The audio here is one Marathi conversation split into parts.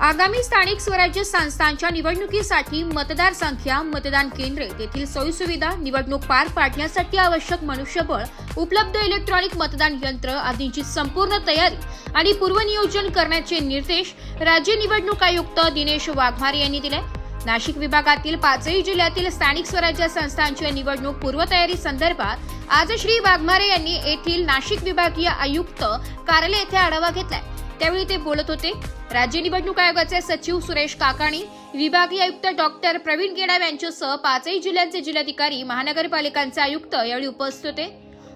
आगामी स्थानिक स्वराज्य संस्थांच्या निवडणुकीसाठी मतदारसंख्या मतदान केंद्रे तेथील सोयीसुविधा निवडणूक पार पाडण्यासाठी आवश्यक मनुष्यबळ उपलब्ध इलेक्ट्रॉनिक मतदान यंत्र आदींची संपूर्ण तयारी आणि पूर्वनियोजन करण्याचे निर्देश राज्य निवडणूक आयुक्त दिनेश वाघमारे यांनी दिले. नाशिक विभागातील पाचही जिल्ह्यातील स्थानिक स्वराज्य संस्थांच्या निवडणूक पूर्वतयारी संदर्भात आज श्री वाघमारे यांनी येथील नाशिक विभागीय आयुक्त कार्यालय येथे आढावा घेतलाय. त्यावेळी ते बोलत होते राज्य निवडणूक आयोगाचे सचिव सुरेश काकाणी विभागीय आयुक्त डॉक्टर प्रवीण गेडाव यांच्यासह पाचही जिल्ह्यांचे जिल्हाधिकारी महानगरपालिकांचे आयुक्त यावेळी उपस्थित होते.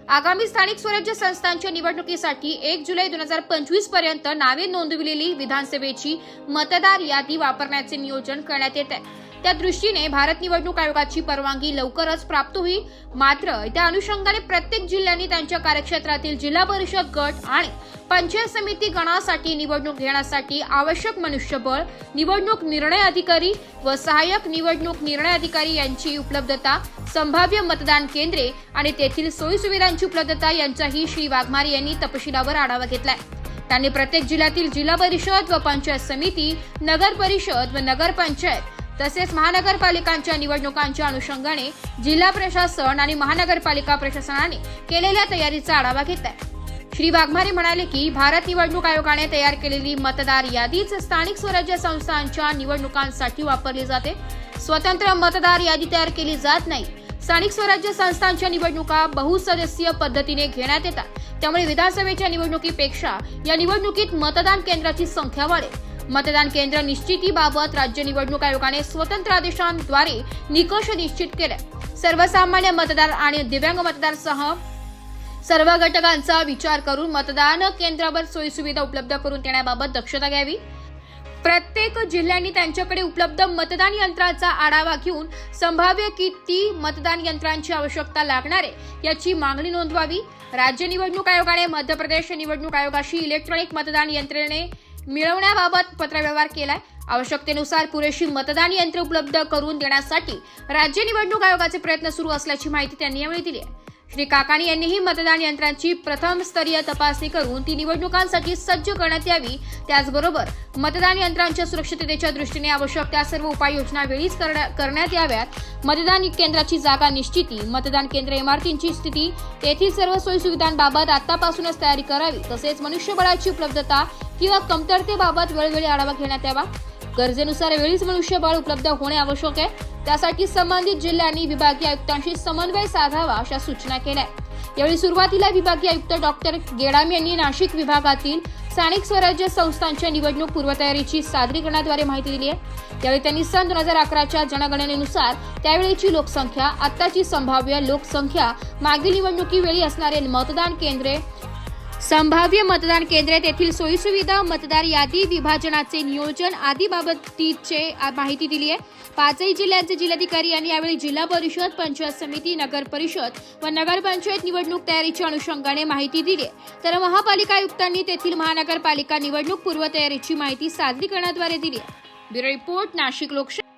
आगामी स्थानिक स्वराज्य संस्थांच्या निवडणुकीसाठी एक जुलै दोन हजार पंचवीसपर्यंत नावे नोंदविलेली विधानसभेची मतदार यादी वापरण्याचे नियोजन करण्यात येत आहे. त्या दृष्टीने भारत निवडणूक आयोगाची परवानगी लवकरच प्राप्त होईल. मात्र त्या अनुषंगाने प्रत्येक जिल्ह्यांनी त्यांच्या कार्यक्षेत्रातील जिल्हा परिषद गट आणि पंचायत समिती गणासाठी निवडणूक घेण्यासाठी आवश्यक मनुष्यबळ निवडणूक निर्णय अधिकारी व सहाय्यक निवडणूक निर्णय अधिकारी यांची उपलब्धता संभाव्य मतदान केंद्रे आणि तेथील सोयीसुविधांची उपलब्धता यांचाही श्री वाघमारे यांनी तपशिलावर आढावा घेतलाय. त्यांनी प्रत्येक जिल्ह्यातील जिल्हा परिषद व पंचायत समिती नगर परिषद व नगर पंचायत तसेच महानगरपालिकांच्या निवडणुकांच्या अनुषंगाने जिल्हा प्रशासन आणि महानगरपालिका प्रशासनाने केलेल्या तयारीचा आढावा घेतलाय. श्री वाघमारे म्हणाले की भारत निवडणूक आयोगाने तयार केलेली मतदार यादीच स्थानिक स्वराज्य संस्थांच्या निवडणुकांसाठी वापरली जाते. स्वतंत्र मतदार यादी तयार केली जात नाही. स्थानिक स्वराज्य संस्थांच्या निवडणुका बहुसदस्यीय पद्धतीने घेण्यात येतात. त्यामुळे विधानसभेच्या निवडणुकीपेक्षा या निवडणुकीत मतदान केंद्राची संख्या वाढेल. मतदान केंद्र निश्चितीबाबत राज्य निवडणूक आयोगाने स्वतंत्र आदेशांद्वारे निकष निश्चित केले. सर्वसामान्य मतदार आणि दिव्यांग मतदारसह सर्व घटकांचा विचार करून मतदान केंद्रावर सोयीसुविधा उपलब्ध करून देण्याबाबत दक्षता घ्यावी. प्रत्येक जिल्ह्यांनी त्यांच्याकडे उपलब्ध मतदान यंत्राचा आढावा घेऊन संभाव्य किती मतदान यंत्रांची आवश्यकता लागणार आहे याची मागणी नोंदवावी. राज्य निवडणूक आयोगाने मध्य प्रदेश निवडणूक आयोगाशी इलेक्ट्रॉनिक मतदान यंत्रणे मिळवण्याबाबत पत्रव्यवहार केलाय. आवश्यकतेनुसार पुरेशी मतदान यंत्र उपलब्ध करून देण्यासाठी राज्य निवडणूक आयोगाचे प्रयत्न सुरू असल्याची माहिती त्यांनी यावेळी दिली आहे. श्री काकाणी यांनीही मतदान यंत्रांची प्रथम स्तरीय तपासणी करून ती निवडणुकांसाठी सज्ज करण्यात यावी. त्याचबरोबर मतदान यंत्रांच्या सुरक्षिततेच्या दृष्टीने आवश्यक त्या सर्व उपाययोजना वेळीच करण्या- करण्यात याव्यात. मतदान केंद्राची जागा निश्चिती मतदान केंद्र इमारतींची स्थिती तेथील सर्व सोयीसुविधांबाबत आतापासूनच तयारी करावी तसेच मनुष्यबळाची उपलब्धता किंवा कमतरतेबाबत वेळोवेळी आढावा घेण्यात यावा. गरजेनुसार वेळीच मनुष्यबळ उपलब्ध होणे आवश्यक आहे. त्यासाठी संबंधित जिल्ह्यांनी विभागीय आयुक्तांशी समन्वय साधावा अशा सूचना केल्या. यावेळी सुरुवातीला विभागीय आयुक्त डॉक्टर गेडाम यांनी नाशिक विभागातील स्थानिक स्वराज्य संस्थांच्या निवडणूक पूर्वतयारीची सादरीकरणाद्वारे माहिती दिली आहे. यावेळी त्यांनी सन दोन हजार अकराच्या जनगणनेनुसार त्यावेळीची लोकसंख्या आत्ताची संभाव्य लोकसंख्या मागील निवडणुकीवेळी असणारे मतदान केंद्रे संभाव्य मतदान केंद्रे तेथील सोयीसुविधा मतदार यादी विभाजनाचे नियोजन आदी बाबतीचे माहिती दिली आहे. पाचही जिल्ह्यांचे जिल्हाधिकारी यांनी यावेळी जिल्हा परिषद पंचायत समिती नगर परिषद व नगरपंचायत निवडणूक तयारीच्या अनुषंगाने माहिती दिली तर महापालिका आयुक्तांनी तेथील महानगरपालिका निवडणूक पूर्वतयारीची माहिती सादरीकरणाद्वारे दिली ब्युरो रिपोर्ट नाशिक लोकशाही.